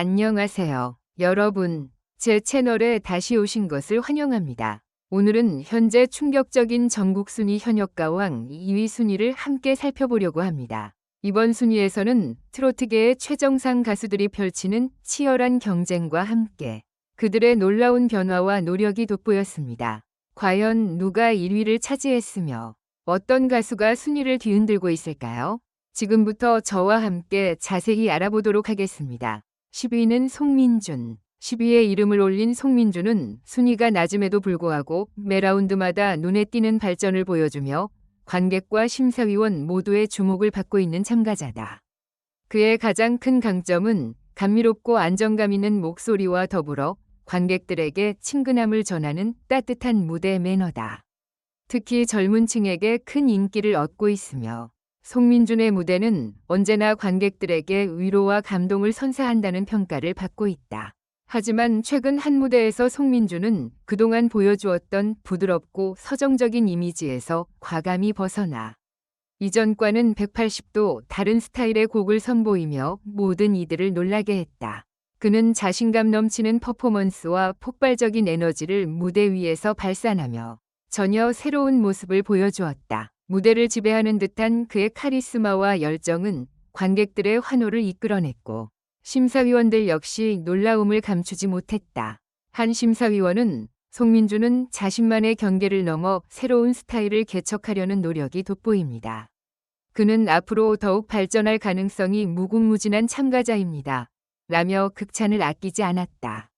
안녕하세요. 여러분, 제 채널에 다시 오신 것을 환영합니다. 오늘은 현재 충격적인 전국 순위 현역가왕 2위 순위를 함께 살펴보려고 합니다. 이번 순위에서는 트로트계의 최정상 가수들이 펼치는 치열한 경쟁과 함께 그들의 놀라운 변화와 노력이 돋보였습니다. 과연 누가 1위를 차지했으며 어떤 가수가 순위를 뒤흔들고 있을까요? 지금부터 저와 함께 자세히 알아보도록 하겠습니다. 10위는 송민준. 10위에 이름을 올린 송민준은 순위가 낮음에도 불구하고 매 라운드마다 눈에 띄는 발전을 보여주며 관객과 심사위원 모두의 주목을 받고 있는 참가자다. 그의 가장 큰 강점은 감미롭고 안정감 있는 목소리와 더불어 관객들에게 친근함을 전하는 따뜻한 무대 매너다. 특히 젊은 층에게 큰 인기를 얻고 있으며 송민준의 무대는 언제나 관객들에게 위로와 감동을 선사한다는 평가를 받고 있다. 하지만 최근 한 무대에서 송민준은 그동안 보여주었던 부드럽고 서정적인 이미지에서 과감히 벗어나 이전과는 180도 다른 스타일의 곡을 선보이며 모든 이들을 놀라게 했다. 그는 자신감 넘치는 퍼포먼스와 폭발적인 에너지를 무대 위에서 발산하며 전혀 새로운 모습을 보여주었다. 무대를 지배하는 듯한 그의 카리스마와 열정은 관객들의 환호를 이끌어냈고 심사위원들 역시 놀라움을 감추지 못했다. 한 심사위원은 송민주는 자신만의 경계를 넘어 새로운 스타일을 개척하려는 노력이 돋보입니다. 그는 앞으로 더욱 발전할 가능성이 무궁무진한 참가자입니다. 라며 극찬을 아끼지 않았다.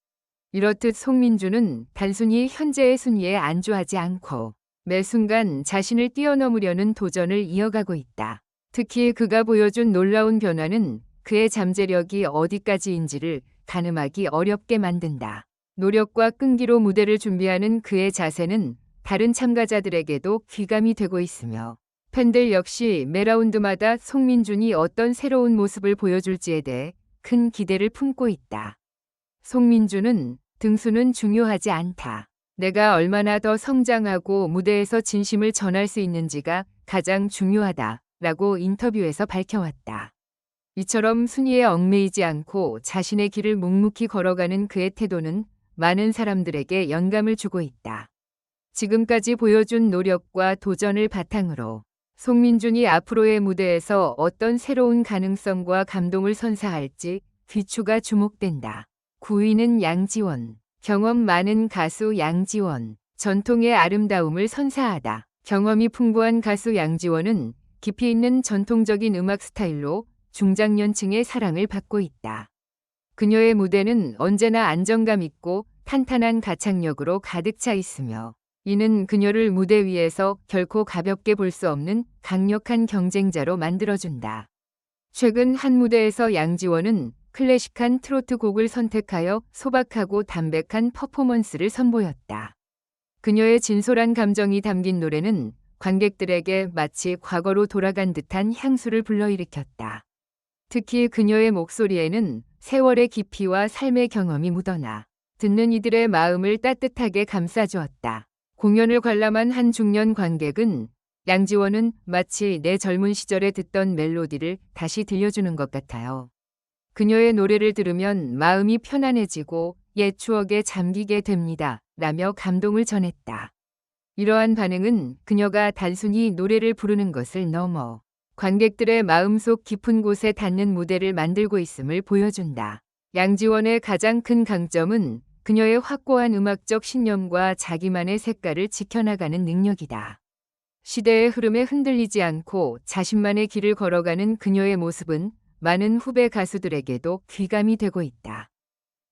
이렇듯 송민주는 단순히 현재의 순위에 안주하지 않고 매 순간 자신을 뛰어넘으려는 도전을 이어가고 있다. 특히 그가 보여준 놀라운 변화는 그의 잠재력이 어디까지인지를 가늠하기 어렵게 만든다. 노력과 끈기로 무대를 준비하는 그의 자세는 다른 참가자들에게도 귀감이 되고 있으며 팬들 역시 매 라운드마다 송민준이 어떤 새로운 모습을 보여줄지에 대해 큰 기대를 품고 있다. 송민준은 등수는 중요하지 않다. 내가 얼마나 더 성장하고 무대에서 진심을 전할 수 있는지가 가장 중요하다. 라고 인터뷰에서 밝혀왔다. 이처럼 순위에 얽매이지 않고 자신의 길을 묵묵히 걸어가는 그의 태도는 많은 사람들에게 영감을 주고 있다. 지금까지 보여준 노력과 도전을 바탕으로 송민준이 앞으로의 무대에서 어떤 새로운 가능성과 감동을 선사할지 귀추가 주목된다. 9위는 양지원. 경험 많은 가수 양지원. 전통의 아름다움을 선사하다. 경험이 풍부한 가수 양지원은 깊이 있는 전통적인 음악 스타일로 중장년층의 사랑을 받고 있다. 그녀의 무대는 언제나 안정감 있고 탄탄한 가창력으로 가득 차 있으며 이는 그녀를 무대 위에서 결코 가볍게 볼 수 없는 강력한 경쟁자로 만들어준다. 최근 한 무대에서 양지원은 클래식한 트로트 곡을 선택하여 소박하고 담백한 퍼포먼스를 선보였다. 그녀의 진솔한 감정이 담긴 노래는 관객들에게 마치 과거로 돌아간 듯한 향수를 불러일으켰다. 특히 그녀의 목소리에는 세월의 깊이와 삶의 경험이 묻어나 듣는 이들의 마음을 따뜻하게 감싸주었다. 공연을 관람한 한 중년 관객은 양지원은 마치 내 젊은 시절에 듣던 멜로디를 다시 들려주는 것 같아요. 그녀의 노래를 들으면 마음이 편안해지고 옛 추억에 잠기게 됩니다. 라며 감동을 전했다. 이러한 반응은 그녀가 단순히 노래를 부르는 것을 넘어 관객들의 마음속 깊은 곳에 닿는 무대를 만들고 있음을 보여준다. 양지원의 가장 큰 강점은 그녀의 확고한 음악적 신념과 자기만의 색깔을 지켜나가는 능력이다. 시대의 흐름에 흔들리지 않고 자신만의 길을 걸어가는 그녀의 모습은 많은 후배 가수들에게도 귀감이 되고 있다.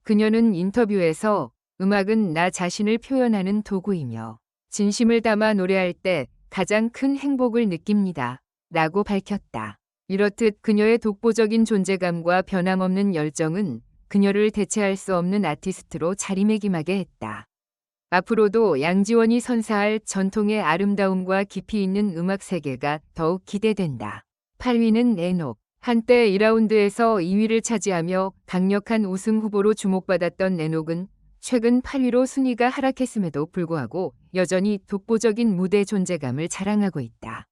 그녀는 인터뷰에서 음악은 나 자신을 표현하는 도구이며 진심을 담아 노래할 때 가장 큰 행복을 느낍니다. 라고 밝혔다. 이렇듯 그녀의 독보적인 존재감과 변함없는 열정은 그녀를 대체할 수 없는 아티스트로 자리매김하게 했다. 앞으로도 양지원이 선사할 전통의 아름다움과 깊이 있는 음악 세계가 더욱 기대된다. 8위는 에녹. 한때 2라운드에서 2위를 차지하며 강력한 우승 후보로 주목받았던 에녹은 최근 8위로 순위가 하락했음에도 불구하고 여전히 독보적인 무대 존재감을 자랑하고 있다.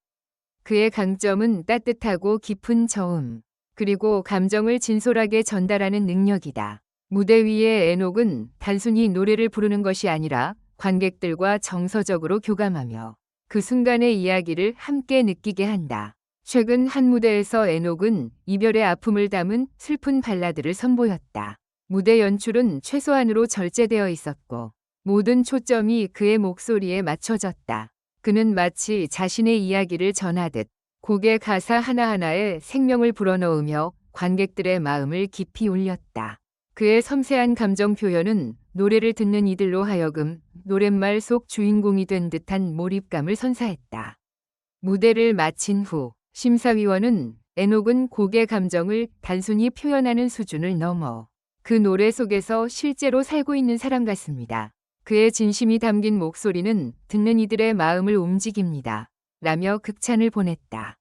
그의 강점은 따뜻하고 깊은 저음, 그리고 감정을 진솔하게 전달하는 능력이다. 무대 위의 에녹은 단순히 노래를 부르는 것이 아니라 관객들과 정서적으로 교감하며 그 순간의 이야기를 함께 느끼게 한다. 최근 한 무대에서 에녹은 이별의 아픔을 담은 슬픈 발라드를 선보였다. 무대 연출은 최소한으로 절제되어 있었고 모든 초점이 그의 목소리에 맞춰졌다. 그는 마치 자신의 이야기를 전하듯 곡의 가사 하나하나에 생명을 불어넣으며 관객들의 마음을 깊이 울렸다. 그의 섬세한 감정 표현은 노래를 듣는 이들로 하여금 노랫말 속 주인공이 된 듯한 몰입감을 선사했다. 무대를 마친 후 심사위원은 에녹은 곡의 감정을 단순히 표현하는 수준을 넘어 그 노래 속에서 실제로 살고 있는 사람 같습니다. 그의 진심이 담긴 목소리는 듣는 이들의 마음을 움직입니다. 라며 극찬을 보냈다.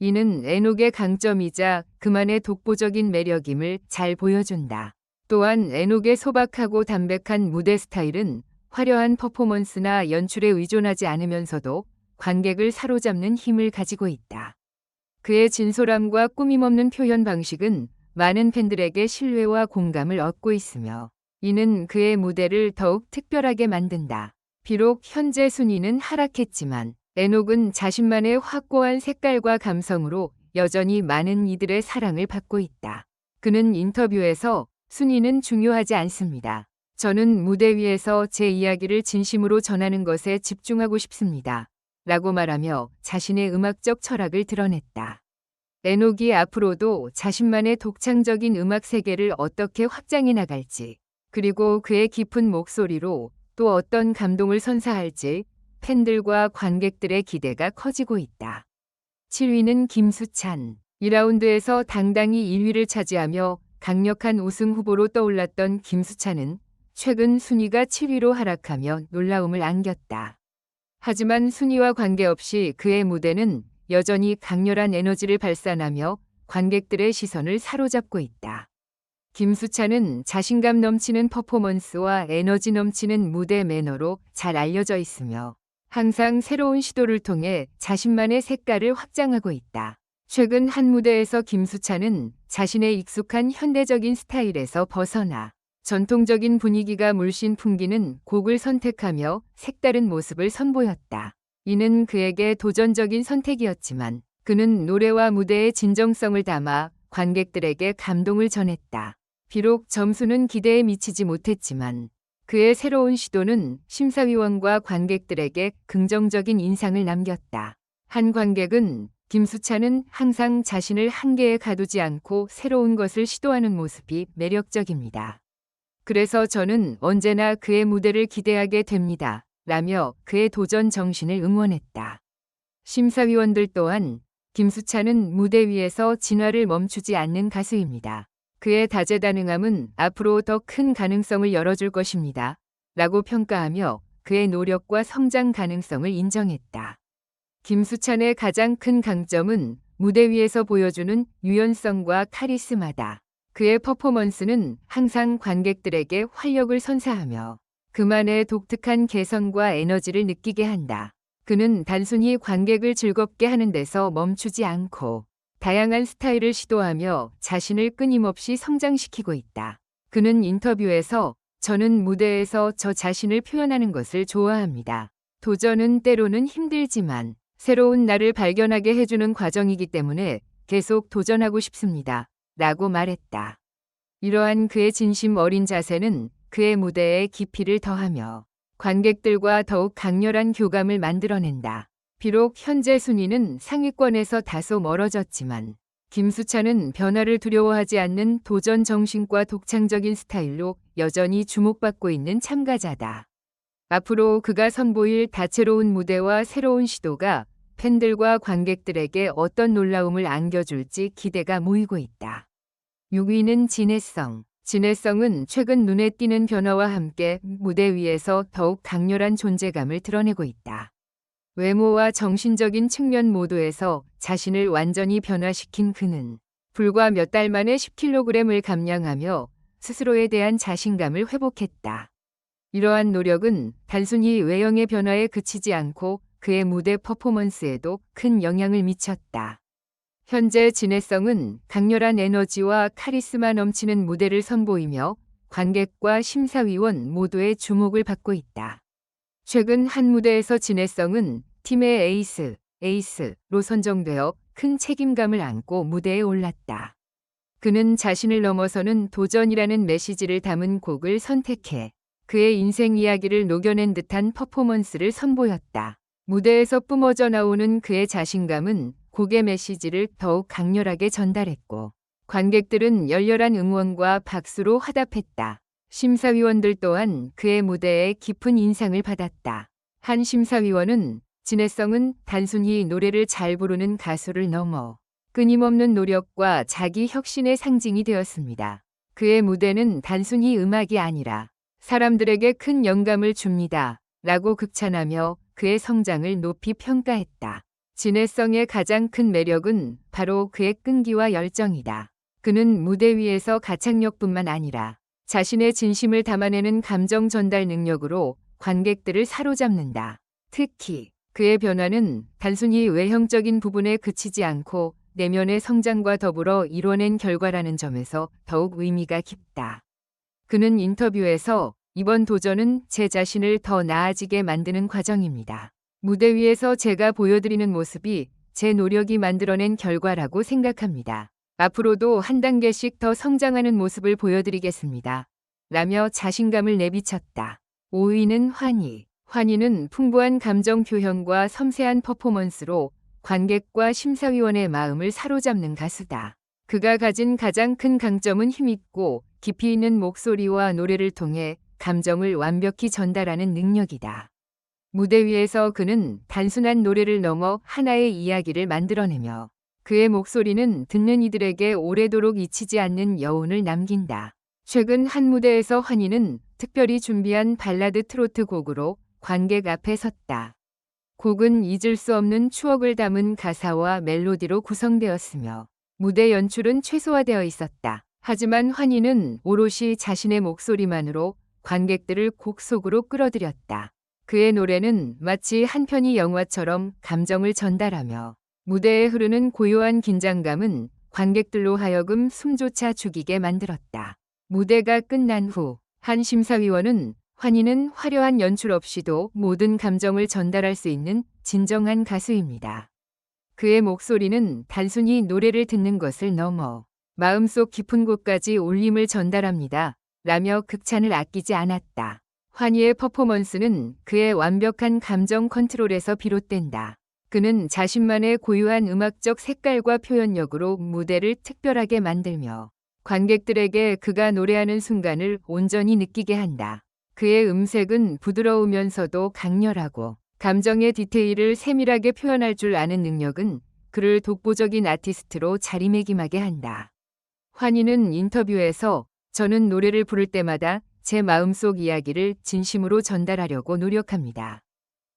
이는 에녹의 강점이자 그만의 독보적인 매력임을 잘 보여준다. 또한 에녹의 소박하고 담백한 무대 스타일은 화려한 퍼포먼스나 연출에 의존하지 않으면서도 관객을 사로잡는 힘을 가지고 있다. 그의 진솔함과 꾸밈없는 표현 방식은 많은 팬들에게 신뢰와 공감을 얻고 있으며 이는 그의 무대를 더욱 특별하게 만든다. 비록 현재 순위는 하락했지만 에녹은 자신만의 확고한 색깔과 감성으로 여전히 많은 이들의 사랑을 받고 있다. 그는 인터뷰에서 순위는 중요하지 않습니다. 저는 무대 위에서 제 이야기를 진심으로 전하는 것에 집중하고 싶습니다. 라고 말하며 자신의 음악적 철학을 드러냈다. 에녹이 앞으로도 자신만의 독창적인 음악 세계를 어떻게 확장해 나갈지, 그리고 그의 깊은 목소리로 또 어떤 감동을 선사할지 팬들과 관객들의 기대가 커지고 있다. 7위는 김수찬. 2라운드에서 당당히 1위를 차지하며 강력한 우승 후보로 떠올랐던 김수찬은 최근 순위가 7위로 하락하며 놀라움을 안겼다. 하지만 순위와 관계없이 그의 무대는 여전히 강렬한 에너지를 발산하며 관객들의 시선을 사로잡고 있다. 김수찬은 자신감 넘치는 퍼포먼스와 에너지 넘치는 무대 매너로 잘 알려져 있으며 항상 새로운 시도를 통해 자신만의 색깔을 확장하고 있다. 최근 한 무대에서 김수찬은 자신의 익숙한 현대적인 스타일에서 벗어나 전통적인 분위기가 물씬 풍기는 곡을 선택하며 색다른 모습을 선보였다. 이는 그에게 도전적인 선택이었지만 그는 노래와 무대의 진정성을 담아 관객들에게 감동을 전했다. 비록 점수는 기대에 미치지 못했지만 그의 새로운 시도는 심사위원과 관객들에게 긍정적인 인상을 남겼다. 한 관객은 김수찬은 항상 자신을 한계에 가두지 않고 새로운 것을 시도하는 모습이 매력적입니다. 그래서 저는 언제나 그의 무대를 기대하게 됩니다. 라며 그의 도전 정신을 응원했다. 심사위원들 또한 김수찬은 무대 위에서 진화를 멈추지 않는 가수입니다. 그의 다재다능함은 앞으로 더 큰 가능성을 열어줄 것입니다. 라고 평가하며 그의 노력과 성장 가능성을 인정했다. 김수찬의 가장 큰 강점은 무대 위에서 보여주는 유연성과 카리스마다. 그의 퍼포먼스는 항상 관객들에게 활력을 선사하며 그만의 독특한 개성과 에너지를 느끼게 한다. 그는 단순히 관객을 즐겁게 하는 데서 멈추지 않고 다양한 스타일을 시도하며 자신을 끊임없이 성장시키고 있다. 그는 인터뷰에서 저는 무대에서 저 자신을 표현하는 것을 좋아합니다. 도전은 때로는 힘들지만 새로운 나를 발견하게 해주는 과정이기 때문에 계속 도전하고 싶습니다. 라고 말했다. 이러한 그의 진심 어린 자세는 그의 무대에 깊이를 더하며 관객들과 더욱 강렬한 교감을 만들어낸다. 비록 현재 순위는 상위권에서 다소 멀어졌지만 김수찬은 변화를 두려워하지 않는 도전 정신과 독창적인 스타일로 여전히 주목받고 있는 참가자다. 앞으로 그가 선보일 다채로운 무대와 새로운 시도가 팬들과 관객들에게 어떤 놀라움을 안겨줄지 기대가 모이고 있다. 6위는 진해성. 진해성은 최근 눈에 띄는 변화와 함께 무대 위에서 더욱 강렬한 존재감을 드러내고 있다. 외모와 정신적인 측면 모두에서 자신을 완전히 변화시킨 그는 불과 몇 달 만에 10kg을 감량하며 스스로에 대한 자신감을 회복했다. 이러한 노력은 단순히 외형의 변화에 그치지 않고 그의 무대 퍼포먼스에도 큰 영향을 미쳤다. 현재 진해성은 강렬한 에너지와 카리스마 넘치는 무대를 선보이며 관객과 심사위원 모두의 주목을 받고 있다. 최근 한 무대에서 진해성은 팀의 에이스, 에이스로 선정되어 큰 책임감을 안고 무대에 올랐다. 그는 자신을 넘어서는 도전이라는 메시지를 담은 곡을 선택해 그의 인생 이야기를 녹여낸 듯한 퍼포먼스를 선보였다. 무대에서 뿜어져 나오는 그의 자신감은 곡의 메시지를 더욱 강렬하게 전달했고 관객들은 열렬한 응원과 박수로 화답했다. 심사위원들 또한 그의 무대에 깊은 인상을 받았다. 한 심사위원은 진해성은 단순히 노래를 잘 부르는 가수를 넘어 끊임없는 노력과 자기 혁신의 상징이 되었습니다. 그의 무대는 단순히 음악이 아니라 사람들에게 큰 영감을 줍니다. 라고 극찬하며 그의 성장을 높이 평가했다. 진해성의 가장 큰 매력은 바로 그의 끈기와 열정이다. 그는 무대 위에서 가창력뿐만 아니라 자신의 진심을 담아내는 감정 전달 능력으로 관객들을 사로잡는다. 특히 그의 변화는 단순히 외형적인 부분에 그치지 않고 내면의 성장과 더불어 이뤄낸 결과라는 점에서 더욱 의미가 깊다. 그는 인터뷰에서 이번 도전은 제 자신을 더 나아지게 만드는 과정입니다. 무대 위에서 제가 보여드리는 모습이 제 노력이 만들어낸 결과라고 생각합니다. 앞으로도 한 단계씩 더 성장하는 모습을 보여드리겠습니다. 라며 자신감을 내비쳤다. 5위는 환희. 환희는 풍부한 감정 표현과 섬세한 퍼포먼스로 관객과 심사위원의 마음을 사로잡는 가수다. 그가 가진 가장 큰 강점은 힘있고 깊이 있는 목소리와 노래를 통해 감정을 완벽히 전달하는 능력이다. 무대 위에서 그는 단순한 노래를 넘어 하나의 이야기를 만들어내며 그의 목소리는 듣는 이들에게 오래도록 잊히지 않는 여운을 남긴다. 최근 한 무대에서 환희는 특별히 준비한 발라드 트로트 곡으로 관객 앞에 섰다. 곡은 잊을 수 없는 추억을 담은 가사와 멜로디로 구성되었으며 무대 연출은 최소화되어 있었다. 하지만 환희는 오롯이 자신의 목소리만으로 관객들을 곡 속으로 끌어들였다. 그의 노래는 마치 한 편의 영화처럼 감정을 전달하며 무대에 흐르는 고요한 긴장감은 관객들로 하여금 숨조차 죽이게 만들었다. 무대가 끝난 후 한 심사위원은 환희는 화려한 연출 없이도 모든 감정을 전달할 수 있는 진정한 가수입니다. 그의 목소리는 단순히 노래를 듣는 것을 넘어 마음속 깊은 곳까지 울림을 전달합니다. 라며 극찬을 아끼지 않았다. 환희의 퍼포먼스는 그의 완벽한 감정 컨트롤에서 비롯된다. 그는 자신만의 고유한 음악적 색깔과 표현력으로 무대를 특별하게 만들며 관객들에게 그가 노래하는 순간을 온전히 느끼게 한다. 그의 음색은 부드러우면서도 강렬하고 감정의 디테일을 세밀하게 표현할 줄 아는 능력은 그를 독보적인 아티스트로 자리매김하게 한다. 환희는 인터뷰에서 저는 노래를 부를 때마다 제 마음속 이야기를 진심으로 전달하려고 노력합니다.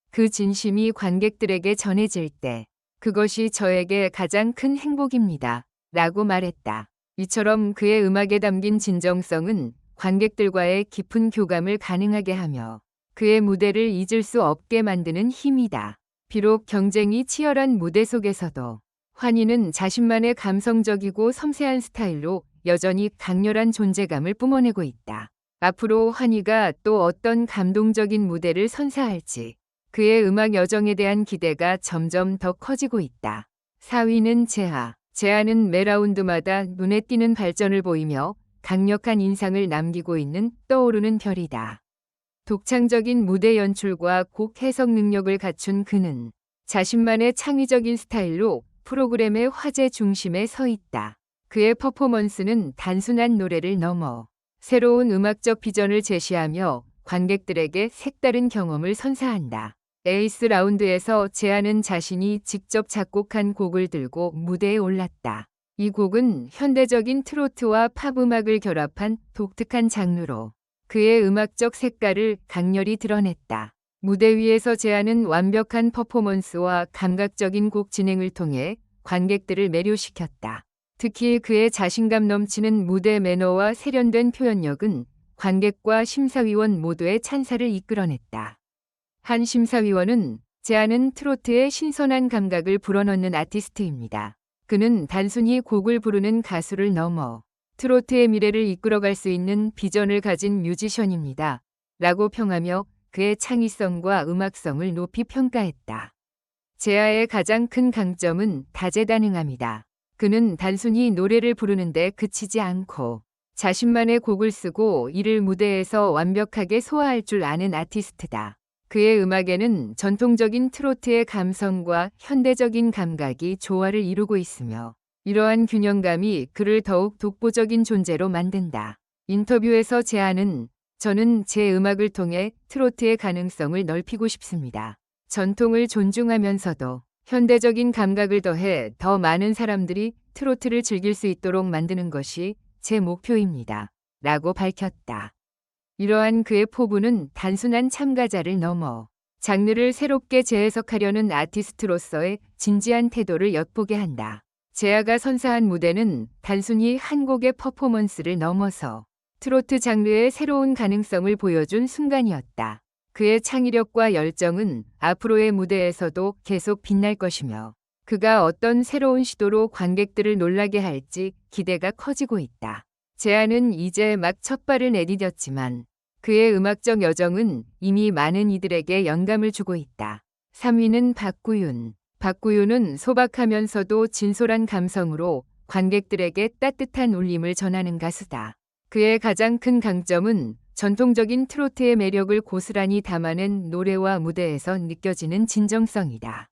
그 진심이 관객들에게 전해질 때 그것이 저에게 가장 큰 행복입니다. 라고 말했다. 이처럼 그의 음악에 담긴 진정성은 관객들과의 깊은 교감을 가능하게 하며 그의 무대를 잊을 수 없게 만드는 힘이다. 비록 경쟁이 치열한 무대 속에서도 환희는 자신만의 감성적이고 섬세한 스타일로 여전히 강렬한 존재감을 뿜어내고 있다. 앞으로 환희가 또 어떤 감동적인 무대를 선사할지 그의 음악 여정에 대한 기대가 점점 더 커지고 있다. 4위는 재하. 재하는 매 라운드마다 눈에 띄는 발전을 보이며 강력한 인상을 남기고 있는 떠오르는 별이다. 독창적인 무대 연출과 곡 해석 능력을 갖춘 그는 자신만의 창의적인 스타일로 프로그램의 화제 중심에 서 있다. 그의 퍼포먼스는 단순한 노래를 넘어 새로운 음악적 비전을 제시하며 관객들에게 색다른 경험을 선사한다. 에이스 라운드에서 제안은 자신이 직접 작곡한 곡을 들고 무대에 올랐다. 이 곡은 현대적인 트로트와 팝 음악을 결합한 독특한 장르로 그의 음악적 색깔을 강렬히 드러냈다. 무대 위에서 제안은 완벽한 퍼포먼스와 감각적인 곡 진행을 통해 관객들을 매료시켰다. 특히 그의 자신감 넘치는 무대 매너와 세련된 표현력은 관객과 심사위원 모두의 찬사를 이끌어냈다. 한 심사위원은 제안은 트로트의 신선한 감각을 불어넣는 아티스트입니다. 그는 단순히 곡을 부르는 가수를 넘어 트로트의 미래를 이끌어갈 수 있는 비전을 가진 뮤지션입니다. 라고 평하며 그의 창의성과 음악성을 높이 평가했다. 제아의 가장 큰 강점은 다재다능함이다. 그는 단순히 노래를 부르는데 그치지 않고 자신만의 곡을 쓰고 이를 무대에서 완벽하게 소화할 줄 아는 아티스트다. 그의 음악에는 전통적인 트로트의 감성과 현대적인 감각이 조화를 이루고 있으며 이러한 균형감이 그를 더욱 독보적인 존재로 만든다. 인터뷰에서 제안은 저는 제 음악을 통해 트로트의 가능성을 넓히고 싶습니다. 전통을 존중하면서도 현대적인 감각을 더해 더 많은 사람들이 트로트를 즐길 수 있도록 만드는 것이 제 목표입니다. 라고 밝혔다. 이러한 그의 포부는 단순한 참가자를 넘어 장르를 새롭게 재해석하려는 아티스트로서의 진지한 태도를 엿보게 한다. 제아가 선사한 무대는 단순히 한 곡의 퍼포먼스를 넘어서 트로트 장르의 새로운 가능성을 보여준 순간이었다. 그의 창의력과 열정은 앞으로의 무대에서도 계속 빛날 것이며 그가 어떤 새로운 시도로 관객들을 놀라게 할지 기대가 커지고 있다. 제안은 이제 막 첫발을 내디뎠지만 그의 음악적 여정은 이미 많은 이들에게 영감을 주고 있다. 3위는 박구윤. 박구윤은 소박하면서도 진솔한 감성으로 관객들에게 따뜻한 울림을 전하는 가수다. 그의 가장 큰 강점은 전통적인 트로트의 매력을 고스란히 담아낸 노래와 무대에서 느껴지는 진정성이다.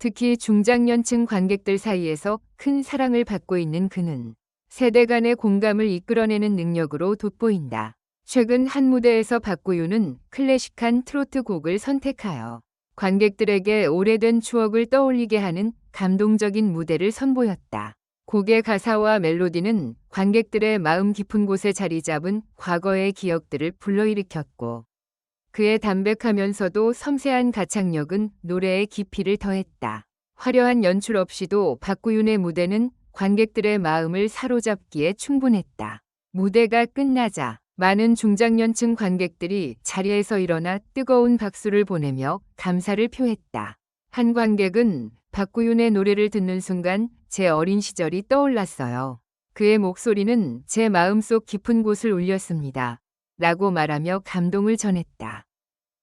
특히 중장년층 관객들 사이에서 큰 사랑을 받고 있는 그는 세대 간의 공감을 이끌어내는 능력으로 돋보인다. 최근 한 무대에서 박구윤은 클래식한 트로트 곡을 선택하여 관객들에게 오래된 추억을 떠올리게 하는 감동적인 무대를 선보였다. 곡의 가사와 멜로디는 관객들의 마음 깊은 곳에 자리 잡은 과거의 기억들을 불러일으켰고 그의 담백하면서도 섬세한 가창력은 노래의 깊이를 더했다. 화려한 연출 없이도 박구윤의 무대는 관객들의 마음을 사로잡기에 충분했다. 무대가 끝나자 많은 중장년층 관객들이 자리에서 일어나 뜨거운 박수를 보내며 감사를 표했다. 한 관객은 박구윤의 노래를 듣는 순간 제 어린 시절이 떠올랐어요. 그의 목소리는 제 마음속 깊은 곳을 울렸습니다. 라고 말하며 감동을 전했다.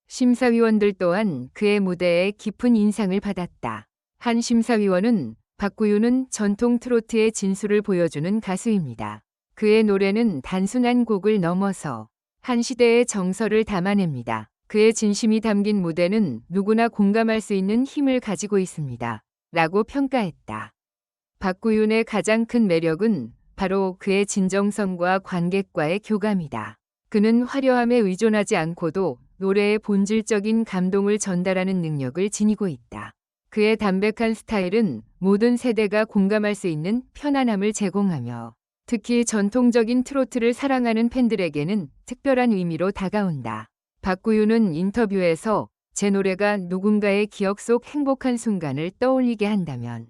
심사위원들 또한 그의 무대에 깊은 인상을 받았다. 한 심사위원은 박구윤은 전통 트로트의 진수를 보여주는 가수입니다. 그의 노래는 단순한 곡을 넘어서 한 시대의 정서를 담아냅니다. 그의 진심이 담긴 무대는 누구나 공감할 수 있는 힘을 가지고 있습니다. 라고 평가했다. 박구윤의 가장 큰 매력은 바로 그의 진정성과 관객과의 교감이다. 그는 화려함에 의존하지 않고도 노래의 본질적인 감동을 전달하는 능력을 지니고 있다. 그의 담백한 스타일은 모든 세대가 공감할 수 있는 편안함을 제공하며 특히 전통적인 트로트를 사랑하는 팬들에게는 특별한 의미로 다가온다. 박구윤은 인터뷰에서 제 노래가 누군가의 기억 속 행복한 순간을 떠올리게 한다면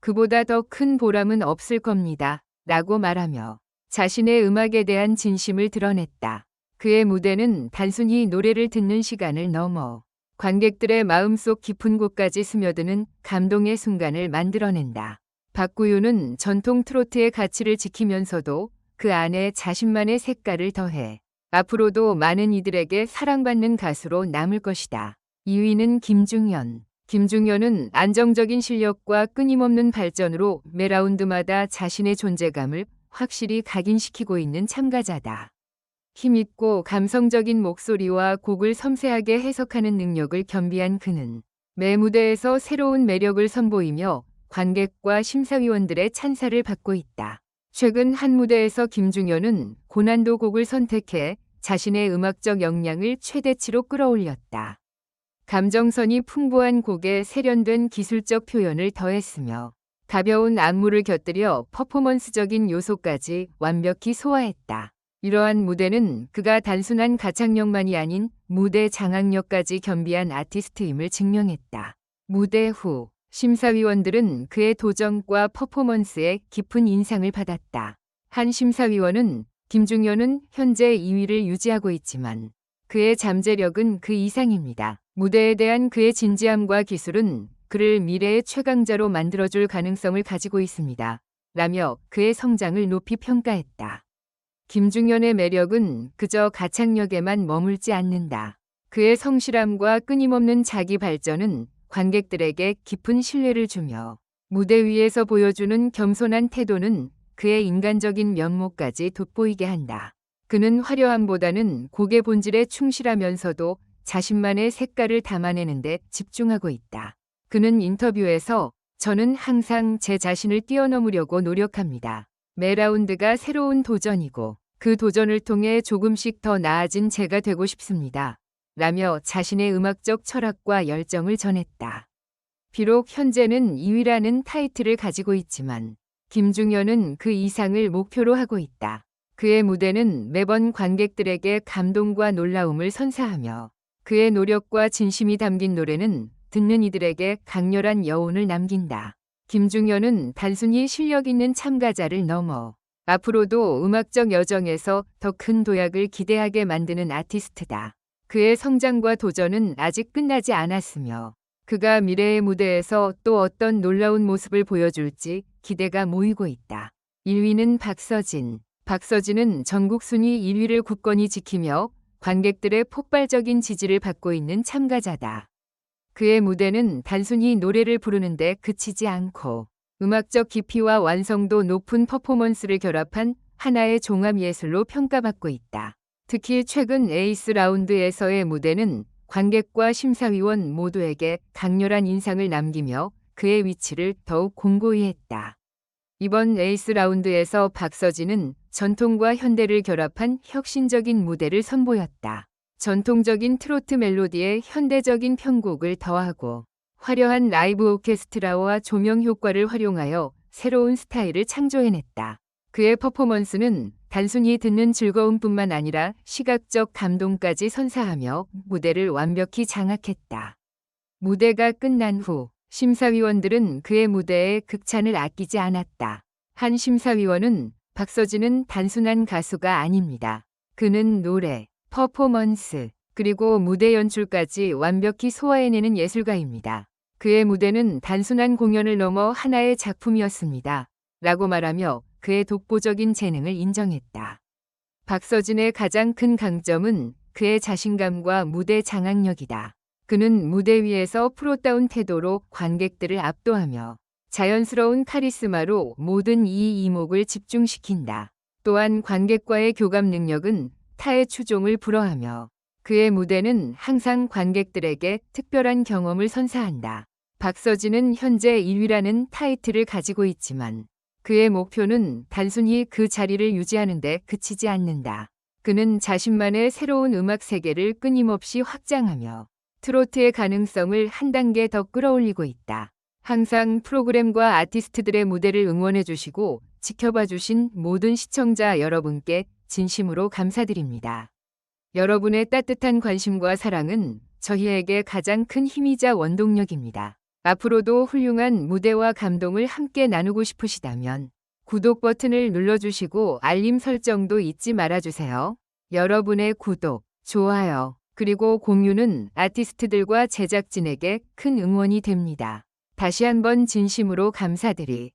그보다 더 큰 보람은 없을 겁니다. 라고 말하며 자신의 음악에 대한 진심을 드러냈다. 그의 무대는 단순히 노래를 듣는 시간을 넘어 관객들의 마음속 깊은 곳까지 스며드는 감동의 순간을 만들어낸다. 박구윤은 전통 트로트의 가치를 지키면서도 그 안에 자신만의 색깔을 더해 앞으로도 많은 이들에게 사랑받는 가수로 남을 것이다. 2위는 김중현. 김중현은 안정적인 실력과 끊임없는 발전으로 매 라운드마다 자신의 존재감을 확실히 각인시키고 있는 참가자다. 힘있고 감성적인 목소리와 곡을 섬세하게 해석하는 능력을 겸비한 그는 매 무대에서 새로운 매력을 선보이며 관객과 심사위원들의 찬사를 받고 있다. 최근 한 무대에서 김중현은 고난도 곡을 선택해 자신의 음악적 역량을 최대치로 끌어올렸다. 감정선이 풍부한 곡에 세련된 기술적 표현을 더했으며 가벼운 안무를 곁들여 퍼포먼스적인 요소까지 완벽히 소화했다. 이러한 무대는 그가 단순한 가창력만이 아닌 무대 장악력까지 겸비한 아티스트임을 증명했다. 무대 후 심사위원들은 그의 도전과 퍼포먼스에 깊은 인상을 받았다. 한 심사위원은 김중현은 현재 2위를 유지하고 있지만 그의 잠재력은 그 이상입니다. 무대에 대한 그의 진지함과 기술은 그를 미래의 최강자로 만들어줄 가능성을 가지고 있습니다. 라며 그의 성장을 높이 평가했다. 김중현의 매력은 그저 가창력에만 머물지 않는다. 그의 성실함과 끊임없는 자기 발전은 관객들에게 깊은 신뢰를 주며 무대 위에서 보여주는 겸손한 태도는 그의 인간적인 면모까지 돋보이게 한다. 그는 화려함보다는 곡의 본질에 충실하면서도 자신만의 색깔을 담아내는 데 집중하고 있다. 그는 인터뷰에서 저는 항상 제 자신을 뛰어넘으려고 노력합니다. 매 라운드가 새로운 도전이고 그 도전을 통해 조금씩 더 나아진 제가 되고 싶습니다. 라며 자신의 음악적 철학과 열정을 전했다. 비록 현재는 2위라는 타이틀을 가지고 있지만 김중현은 그 이상을 목표로 하고 있다. 그의 무대는 매번 관객들에게 감동과 놀라움을 선사하며 그의 노력과 진심이 담긴 노래는 듣는 이들에게 강렬한 여운을 남긴다. 김중현은 단순히 실력 있는 참가자를 넘어 앞으로도 음악적 여정에서 더 큰 도약을 기대하게 만드는 아티스트다. 그의 성장과 도전은 아직 끝나지 않았으며 그가 미래의 무대에서 또 어떤 놀라운 모습을 보여줄지 기대가 모이고 있다. 1위는 박서진. 박서진은 전국 순위 1위를 굳건히 지키며 관객들의 폭발적인 지지를 받고 있는 참가자다. 그의 무대는 단순히 노래를 부르는데 그치지 않고 음악적 깊이와 완성도 높은 퍼포먼스를 결합한 하나의 종합 예술로 평가받고 있다. 특히 최근 에이스 라운드에서의 무대는 관객과 심사위원 모두에게 강렬한 인상을 남기며 그의 위치를 더욱 공고히 했다. 이번 에이스 라운드에서 박서진은 전통과 현대를 결합한 혁신적인 무대를 선보였다. 전통적인 트로트 멜로디에 현대적인 편곡을 더하고 화려한 라이브 오케스트라와 조명 효과를 활용하여 새로운 스타일을 창조해냈다. 그의 퍼포먼스는 단순히 듣는 즐거움뿐만 아니라 시각적 감동까지 선사하며 무대를 완벽히 장악했다. 무대가 끝난 후 심사위원들은 그의 무대에 극찬을 아끼지 않았다. 한 심사위원은 박서진은 단순한 가수가 아닙니다. 그는 노래, 퍼포먼스, 그리고 무대 연출까지 완벽히 소화해내는 예술가입니다. 그의 무대는 단순한 공연을 넘어 하나의 작품이었습니다. 라고 말하며 그의 독보적인 재능을 인정했다. 박서진의 가장 큰 강점은 그의 자신감과 무대 장악력이다. 그는 무대 위에서 프로다운 태도로 관객들을 압도하며 자연스러운 카리스마로 모든 이 이목을 집중시킨다. 또한 관객과의 교감 능력은 타의 추종을 불허하며 그의 무대는 항상 관객들에게 특별한 경험을 선사한다. 박서진은 현재 1위라는 타이틀을 가지고 있지만 그의 목표는 단순히 그 자리를 유지하는 데 그치지 않는다. 그는 자신만의 새로운 음악 세계를 끊임없이 확장하며 트로트의 가능성을 한 단계 더 끌어올리고 있다. 항상 프로그램과 아티스트들의 무대를 응원해 주시고 지켜봐 주신 모든 시청자 여러분께 진심으로 감사드립니다. 여러분의 따뜻한 관심과 사랑은 저희에게 가장 큰 힘이자 원동력입니다. 앞으로도 훌륭한 무대와 감동을 함께 나누고 싶으시다면 구독 버튼을 눌러주시고 알림 설정도 잊지 말아주세요. 여러분의 구독, 좋아요, 그리고 공유는 아티스트들과 제작진에게 큰 응원이 됩니다. 다시 한번 진심으로 감사드리.